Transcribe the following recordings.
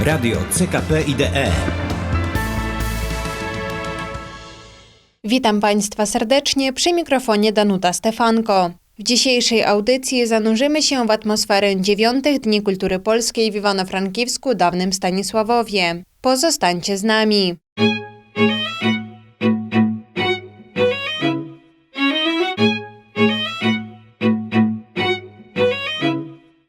Radio CKP IDE. Witam Państwa serdecznie przy mikrofonie Danuta Stefanko. W dzisiejszej audycji zanurzymy się w atmosferę dziewiątych Dni Kultury Polskiej w Iwano-Frankiwsku, dawnym Stanisławowie. Pozostańcie z nami.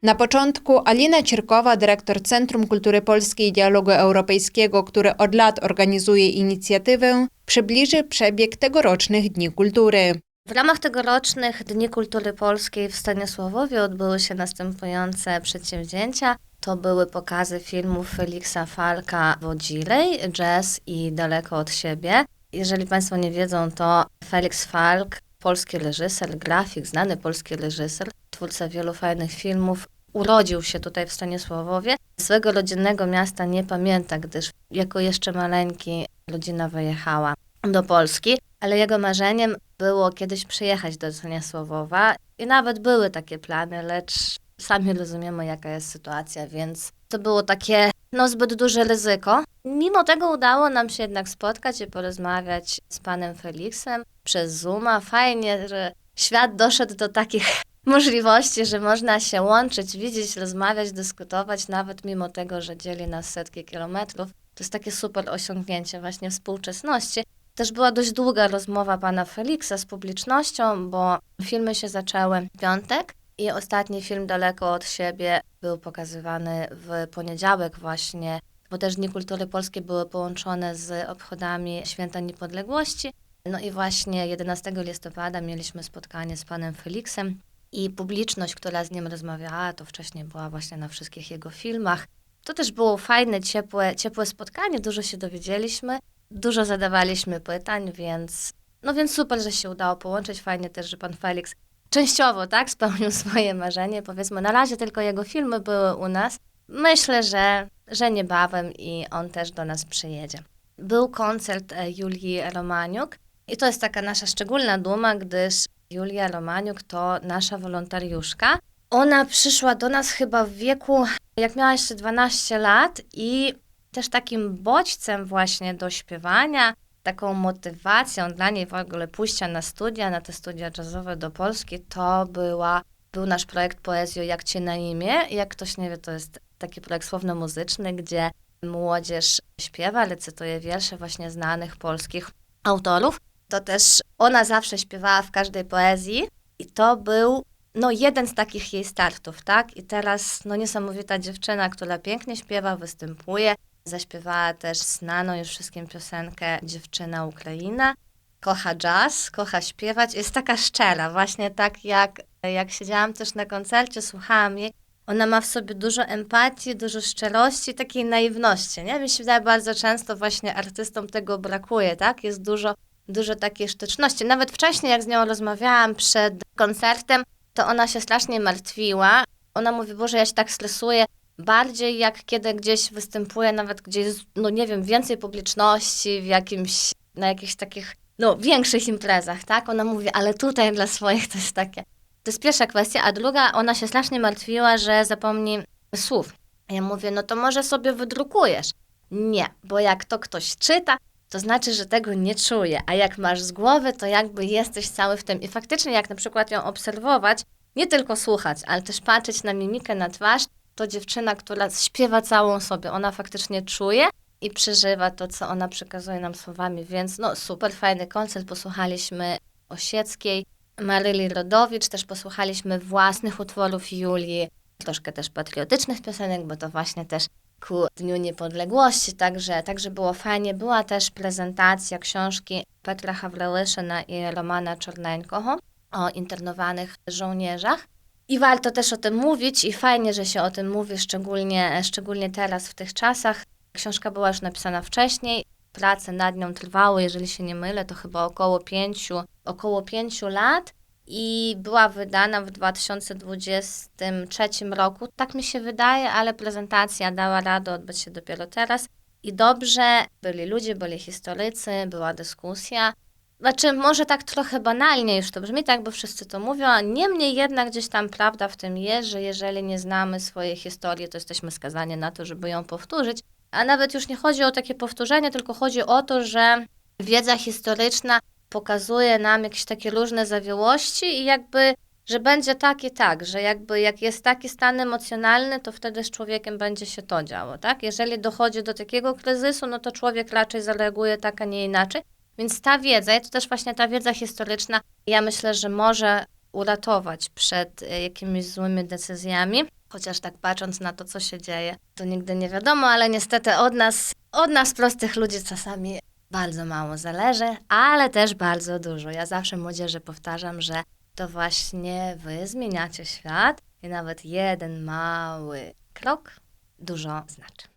Na początku Alina Cierkowa, dyrektor Centrum Kultury Polskiej i Dialogu Europejskiego, który od lat organizuje inicjatywę, przybliży przebieg tegorocznych Dni Kultury. W ramach tegorocznych Dni Kultury Polskiej w Stanisławowie odbyły się następujące przedsięwzięcia. To były pokazy filmów Feliksa Falka Wodzilej, Jazz i Daleko od siebie. Jeżeli Państwo nie wiedzą, to Felix Falk, polski reżyser, grafik, znany polski reżyser, twórca wielu fajnych filmów, urodził się tutaj w Stanisławowie. Swego rodzinnego miasta nie pamięta, gdyż jako jeszcze maleńki rodzina wyjechała do Polski, ale jego marzeniem było kiedyś przyjechać do Stanisławowa i nawet były takie plany, lecz sami rozumiemy, jaka jest sytuacja, więc to było takie no, zbyt duże ryzyko. Mimo tego udało nam się jednak spotkać i porozmawiać z panem Feliksem przez Zooma. Fajnie, że świat doszedł do takich możliwości, że można się łączyć, widzieć, rozmawiać, dyskutować, nawet mimo tego, że dzieli nas setki kilometrów. To jest takie super osiągnięcie właśnie współczesności. Też była dość długa rozmowa pana Feliksa z publicznością, bo filmy się zaczęły w piątek i ostatni film daleko od siebie był pokazywany w poniedziałek właśnie, bo też Dni Kultury Polskiej były połączone z obchodami Święta Niepodległości. No i właśnie 11 listopada mieliśmy spotkanie z panem Feliksem i publiczność, która z nim rozmawiała, to wcześniej była właśnie na wszystkich jego filmach. To też było fajne, ciepłe, ciepłe spotkanie, dużo się dowiedzieliśmy, dużo zadawaliśmy pytań, więc no więc super, że się udało połączyć. Fajnie też, że pan Felix częściowo, tak, spełnił swoje marzenie. Powiedzmy, na razie tylko jego filmy były u nas. Myślę, że, że niebawem i on też do nas przyjedzie. Był koncert e, Julii Romaniuk i to jest taka nasza szczególna duma, gdyż Julia Romaniuk to nasza wolontariuszka. Ona przyszła do nas chyba w wieku, jak miała jeszcze 12 lat i też takim bodźcem właśnie do śpiewania, taką motywacją dla niej w ogóle pójścia na studia, na te studia jazzowe do Polski, to była, był nasz projekt Poezjo Jak Cię na imię. Jak ktoś nie wie, to jest taki projekt słowno-muzyczny, gdzie młodzież śpiewa, recytuje wiersze właśnie znanych polskich autorów. To też ona zawsze śpiewała w każdej poezji i to był no, jeden z takich jej startów, tak? I teraz no, niesamowita dziewczyna, która pięknie śpiewa, występuje. Zaśpiewała też znaną już wszystkim piosenkę Dziewczyna Ukraina. Kocha jazz, kocha śpiewać. Jest taka szczera, właśnie tak jak, jak siedziałam też na koncercie, słuchałam jej. Ona ma w sobie dużo empatii, dużo szczerości, takiej naiwności, nie? Mi się wydaje, bardzo często właśnie artystom tego brakuje, tak? Jest dużo dużo takiej sztuczności. Nawet wcześniej, jak z nią rozmawiałam przed koncertem, to ona się strasznie martwiła. Ona mówi, Boże, ja się tak stresuję, bardziej jak kiedy gdzieś występuję, nawet gdzieś, no nie wiem, więcej publiczności, w jakimś, na jakichś takich, no większych imprezach, tak? Ona mówi, ale tutaj dla swoich to jest takie. To jest pierwsza kwestia, a druga, ona się strasznie martwiła, że zapomni słów. Ja mówię, no to może sobie wydrukujesz. Nie, bo jak to ktoś czyta, to znaczy, że tego nie czuje. A jak masz z głowy, to jakby jesteś cały w tym. I faktycznie, jak na przykład ją obserwować, nie tylko słuchać, ale też patrzeć na mimikę, na twarz, to dziewczyna, która śpiewa całą sobie, ona faktycznie czuje i przeżywa to, co ona przekazuje nam słowami. Więc no super fajny koncert. Posłuchaliśmy Osieckiej, Maryli Rodowicz, też posłuchaliśmy własnych utworów Julii, troszkę też patriotycznych piosenek, bo to właśnie też ku Dniu Niepodległości, także, także było fajnie. Była też prezentacja książki Petra Hawrelyszyna i Romana Czorneńkoho o internowanych żołnierzach. I warto też o tym mówić i fajnie, że się o tym mówi, szczególnie, szczególnie teraz w tych czasach. Książka była już napisana wcześniej, prace nad nią trwały, jeżeli się nie mylę, to chyba około pięciu, około pięciu lat i była wydana w 2023 roku. Tak mi się wydaje, ale prezentacja dała radę odbyć się dopiero teraz. I dobrze, byli ludzie, byli historycy, była dyskusja. Znaczy, może tak trochę banalnie już to brzmi, tak, bo wszyscy to mówią, niemniej jednak gdzieś tam prawda w tym jest, że jeżeli nie znamy swojej historii, to jesteśmy skazani na to, żeby ją powtórzyć. A nawet już nie chodzi o takie powtórzenie, tylko chodzi o to, że wiedza historyczna pokazuje nam jakieś takie różne zawiłości i jakby, że będzie tak i tak, że jakby jak jest taki stan emocjonalny, to wtedy z człowiekiem będzie się to działo, tak? Jeżeli dochodzi do takiego kryzysu, no to człowiek raczej zareaguje tak, a nie inaczej. Więc ta wiedza, i to też właśnie ta wiedza historyczna, ja myślę, że może uratować przed e, jakimiś złymi decyzjami. Chociaż tak patrząc na to, co się dzieje, to nigdy nie wiadomo, ale niestety od nas, od nas prostych ludzi czasami bardzo mało zależy, ale też bardzo dużo. Ja zawsze młodzieży powtarzam, że to właśnie wy zmieniacie świat i nawet jeden mały krok dużo znaczy.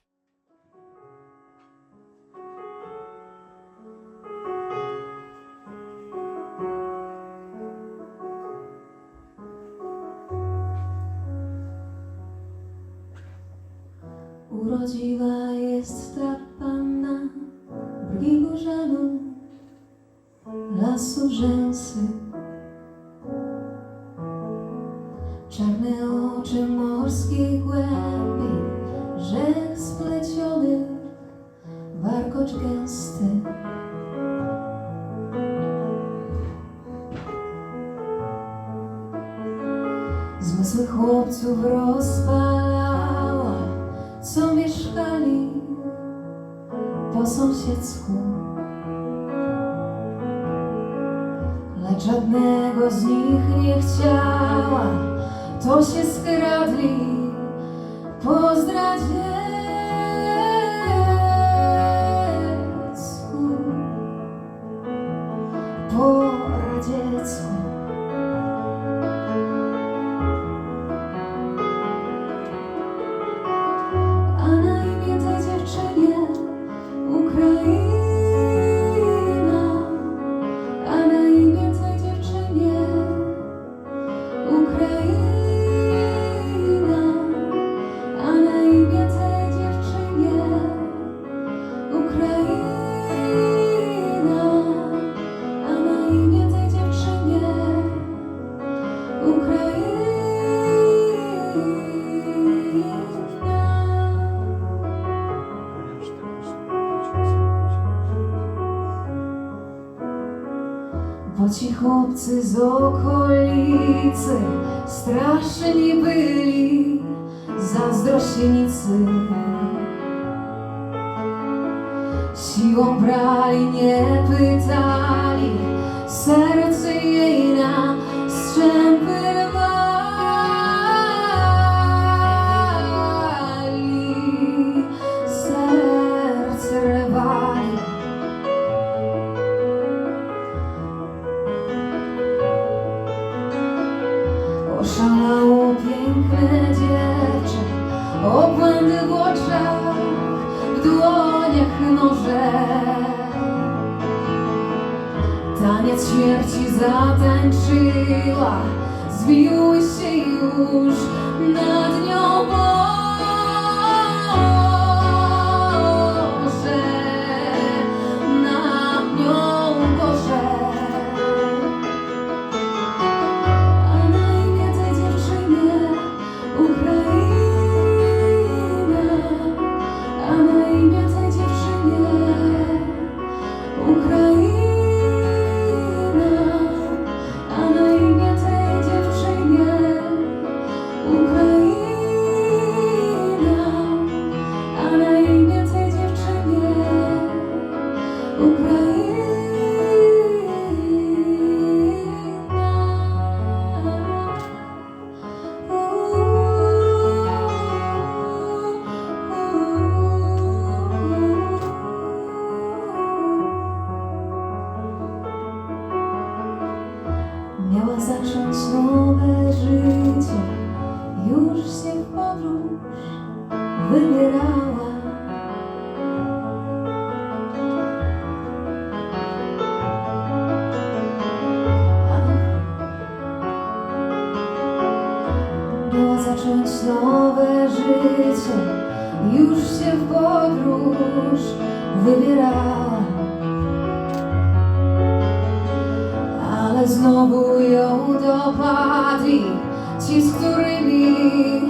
Czarne oczy morskiej głębi, rzek spleciony, warkocz gęsty. Zmysły chłopców rozpalała, co mieszkali po sąsiedzku. Lecz żadnego z nich nie chciała, to się skradli po. Bo ci chłopcy z okolicy straszni byli, noże. Taniec śmierci zatańczyła, zbiły się już nad nią Boże, Ci, ci, którymi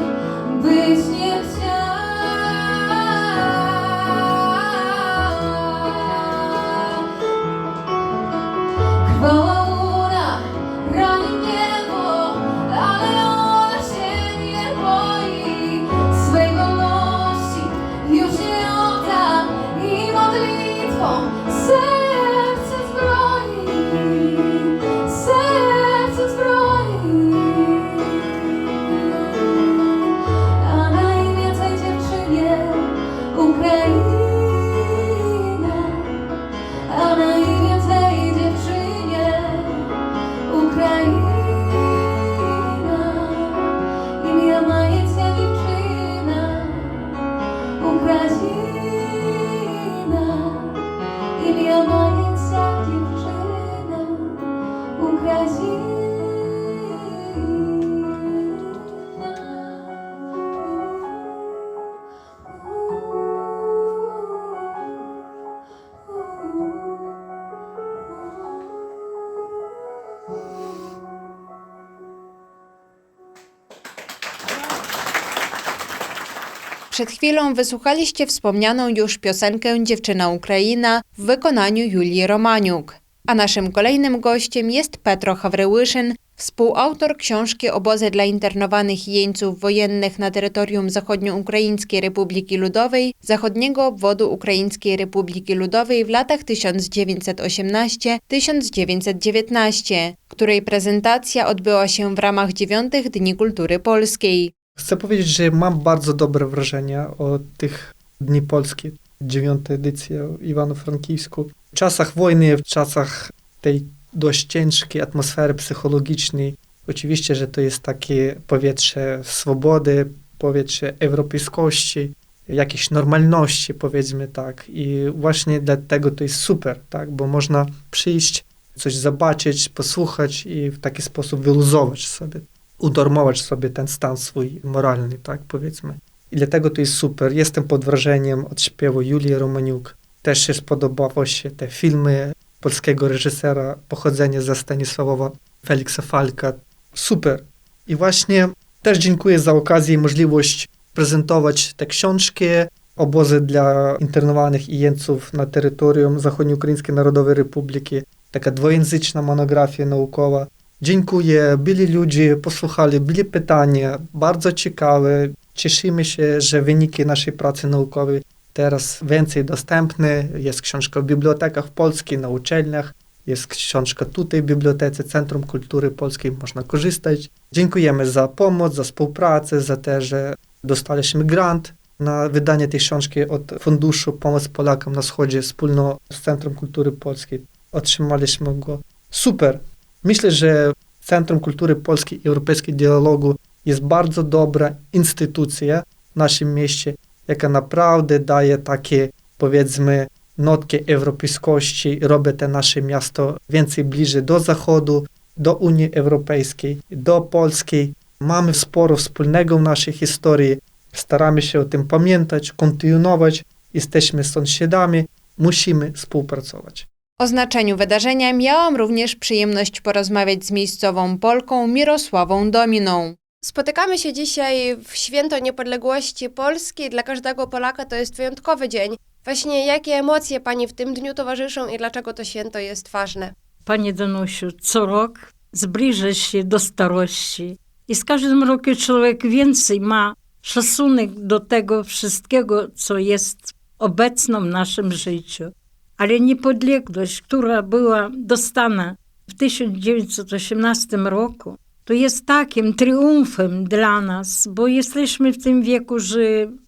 Przed chwilą wysłuchaliście wspomnianą już piosenkę Dziewczyna Ukraina w wykonaniu Julii Romaniuk. A naszym kolejnym gościem jest Petro Hawryłyszyn, współautor książki Obozy dla internowanych jeńców wojennych na terytorium Zachodnioukraińskiej Republiki Ludowej, zachodniego obwodu Ukraińskiej Republiki Ludowej w latach 1918-1919, której prezentacja odbyła się w ramach dziewiątych Dni Kultury Polskiej. Chcę powiedzieć, że mam bardzo dobre wrażenia o tych Dni Polskie, dziewiąta edycja w Iwano-Frankivsku. W czasach wojny, w czasach tej dość ciężkiej atmosfery psychologicznej, oczywiście, że to jest takie powietrze swobody, powietrze europejskości, jakiejś normalności, powiedzmy tak. I właśnie dlatego to jest super, tak, bo można przyjść, coś zobaczyć, posłuchać i w taki sposób wyluzować sobie unormować sobie ten stan swój moralny, tak powiedzmy. I dlatego to jest super. Jestem pod wrażeniem od śpiewu Julii Romaniuk. Też się spodobało się te filmy polskiego reżysera pochodzenia ze Stanisławowa Feliksa Falka. Super. I właśnie też dziękuję za okazję i możliwość prezentować te książki, obozy dla internowanych i jeńców na terytorium Zachodnioukraińskiej Narodowej Republiki. Taka dwujęzyczna monografia naukowa. Dziękuję, byli ludzie, posłuchali, byli pytania, bardzo ciekawe. Cieszymy się, że wyniki naszej pracy naukowej teraz więcej dostępne. Jest książka w bibliotekach polskich, na uczelniach, jest książka tutaj w Bibliotece Centrum Kultury Polskiej, można korzystać. Dziękujemy za pomoc, za współpracę, za to, że dostaliśmy grant na wydanie tej książki od Funduszu Pomoc Polakom na Wschodzie wspólno z Centrum Kultury Polskiej. Otrzymaliśmy go. Super! Myślę, że Centrum Kultury Polskiej i Europejskiego Dialogu jest bardzo dobra instytucja w naszym mieście, jaka naprawdę daje takie, powiedzmy, notki europejskości, robi te nasze miasto więcej bliżej do Zachodu, do Unii Europejskiej, do Polskiej. Mamy sporo wspólnego w naszej historii, staramy się o tym pamiętać, kontynuować, jesteśmy sąsiadami, musimy współpracować. O znaczeniu wydarzenia miałam również przyjemność porozmawiać z miejscową Polką Mirosławą Dominą. Spotykamy się dzisiaj w święto niepodległości Polski. Dla każdego Polaka to jest wyjątkowy dzień. Właśnie jakie emocje Pani w tym dniu towarzyszą i dlaczego to święto jest ważne? Panie Danusiu, co rok zbliża się do starości i z każdym rokiem człowiek więcej ma szacunek do tego wszystkiego, co jest obecną w naszym życiu. Ale niepodległość, która była dostana w 1918 roku, to jest takim triumfem dla nas, bo jesteśmy w tym wieku, że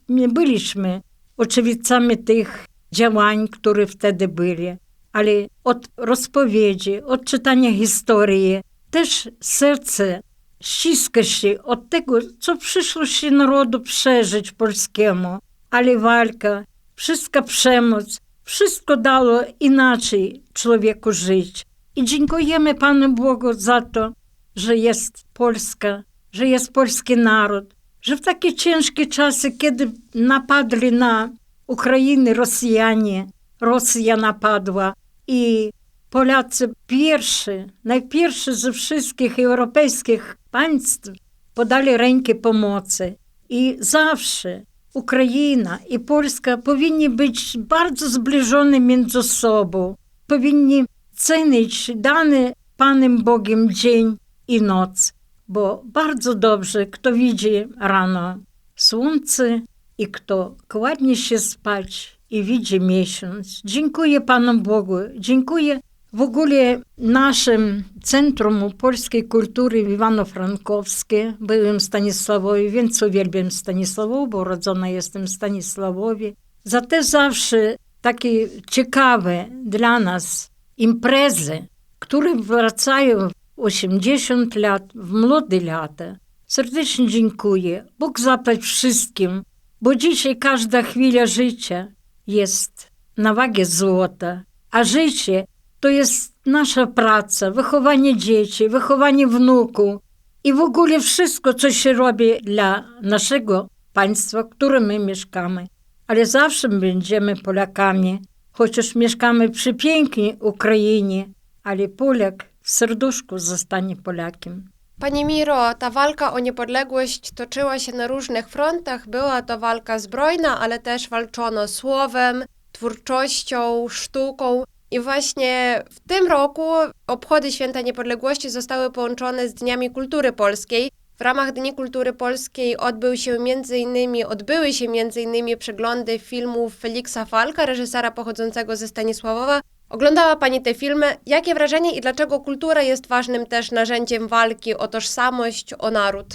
nie byliśmy oczywidcami tych działań, które wtedy byli. Ale od rozpowiedzi, od czytania historii, też serce ściska się od tego, co przyszło się narodu przeżyć polskiemu. Ale walka, wszystka przemoc, wszystko dało inaczej człowieku żyć. I dziękujemy Panu Bogu za to, że jest Polska, że jest polski naród, że w takie ciężkie czasy, kiedy napadli na Ukrainę Rosjanie, Rosja napadła i Polacy pierwsi, najpierwszy ze wszystkich europejskich państw podali rękę pomocy. I zawsze Ukraina i Polska powinni być bardzo zbliżone między sobą, powinni cenić dany Panem Bogiem dzień i noc, bo bardzo dobrze, kto widzi rano słońce i kto kładnie się spać i widzi miesiąc. Dziękuję Panu Bogu, dziękuję w ogóle naszym Centrum Polskiej Kultury Iwano-Frankowskie. Byłem w Stanisławowie, więc uwielbiam Stanisławów, bo urodzona jestem w Stanisławowie. Za te zawsze takie ciekawe dla nas imprezy, które wracają w 80 lat, w młode lata. Serdecznie dziękuję. Bóg zapłać wszystkim, bo dzisiaj każda chwila życia jest na wagę złota, a życie to jest nasza praca, wychowanie dzieci, wychowanie wnuków i w ogóle wszystko, co się robi dla naszego państwa, w którym my mieszkamy. Ale zawsze będziemy Polakami, chociaż mieszkamy przy pięknej Ukrainie, ale Polak w serduszku zostanie Polakiem. Pani Miro, ta walka o niepodległość toczyła się na różnych frontach. Była to walka zbrojna, ale też walczono słowem, twórczością, sztuką. I właśnie w tym roku obchody Święta Niepodległości zostały połączone z Dniami Kultury Polskiej. W ramach Dni Kultury Polskiej odbył się między innymi, odbyły się innymi przeglądy filmów Feliksa Falka, reżysera pochodzącego ze Stanisławowa. Oglądała Pani te filmy. Jakie wrażenie i dlaczego kultura jest ważnym też narzędziem walki o tożsamość, o naród?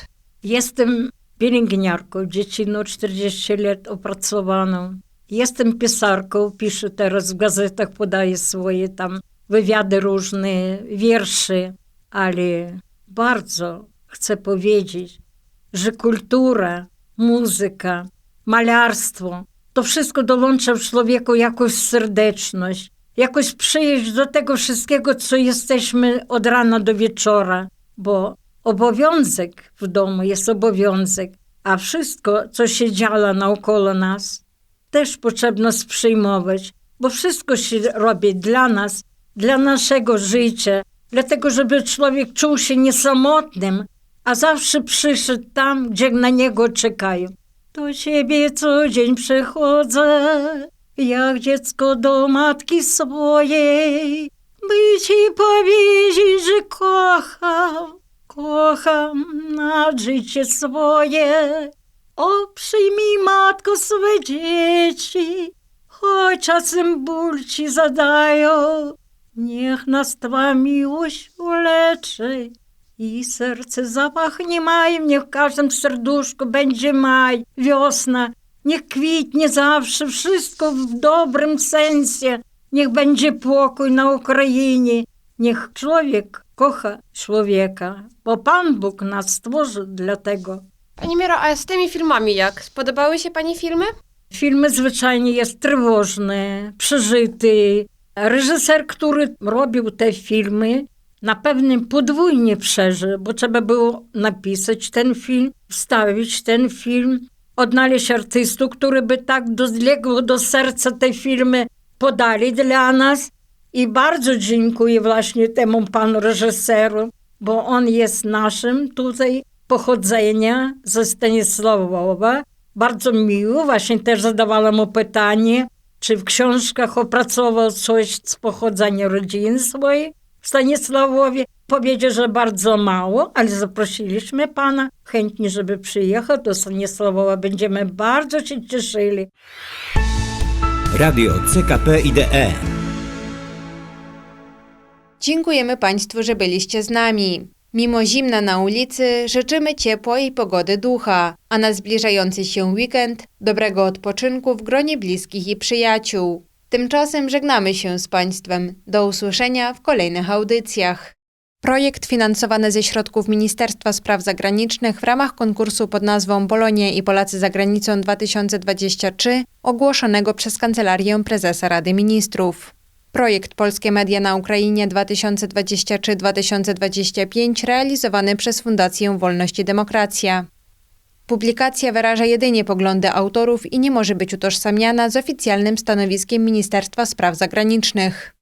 Jestem pielęgniarką, dziecinną 40 lat opracowaną. Jestem pisarką, piszę teraz w gazetach, podaję swoje tam wywiady różne, wiersze, ale bardzo chcę powiedzieć, że kultura, muzyka, malarstwo, to wszystko dołącza w człowieku jakąś serdeczność, jakoś przyjść do tego wszystkiego, co jesteśmy od rana do wieczora, bo obowiązek w domu jest obowiązek, a wszystko, co się działa naokoło nas, też potrzebno przyjmować, bo wszystko się robi dla nas, dla naszego życia, dlatego żeby człowiek czuł się niesamotnym, a zawsze przyszedł tam, gdzie na niego czekają. Do ciebie co dzień przychodzę, jak dziecko do matki swojej, by ci powiedzieć, że kocham, kocham na życie swoje. O, przyjmij matko swe dzieci, choć czasem ból ci zadają. Niech nas Twa miłość uleczy i serce zapachnie majem. Niech w każdym serduszku będzie maj, wiosna. Niech kwitnie zawsze wszystko w dobrym sensie. Niech będzie pokój na Ukrainie. Niech człowiek kocha człowieka, bo Pan Bóg nas stworzył dla tego. Pani Miro, a z tymi filmami jak? Spodobały się Pani filmy? Filmy zwyczajnie jest trwożny, przeżyty. Reżyser, który robił te filmy, na pewnym podwójnie przeżył, bo trzeba było napisać ten film, wstawić ten film, odnaleźć artystów, który by tak doległo do serca te filmy podali dla nas. I bardzo dziękuję właśnie temu panu reżyseru, bo on jest naszym tutaj pochodzenia ze Stanisławowa. Bardzo miło, właśnie też zadawała mu pytanie, czy w książkach opracował coś z pochodzenia rodziny swojej w Stanisławowie. Powiedział, że bardzo mało, ale zaprosiliśmy pana chętnie, żeby przyjechał do Stanisławowa. Będziemy bardzo się cieszyli. Radio CKP IDE. Dziękujemy Państwu, że byliście z nami. Mimo zimna na ulicy, życzymy ciepłej pogody ducha, a na zbliżający się weekend dobrego odpoczynku w gronie bliskich i przyjaciół. Tymczasem żegnamy się z Państwem. Do usłyszenia w kolejnych audycjach. Projekt finansowany ze środków Ministerstwa Spraw Zagranicznych w ramach konkursu pod nazwą Polonia i Polacy za granicą 2023 ogłoszonego przez Kancelarię Prezesa Rady Ministrów. Projekt Polskie Media na Ukrainie 2023-2025 realizowany przez Fundację Wolność i Demokracja. Publikacja wyraża jedynie poglądy autorów i nie może być utożsamiana z oficjalnym stanowiskiem Ministerstwa Spraw Zagranicznych.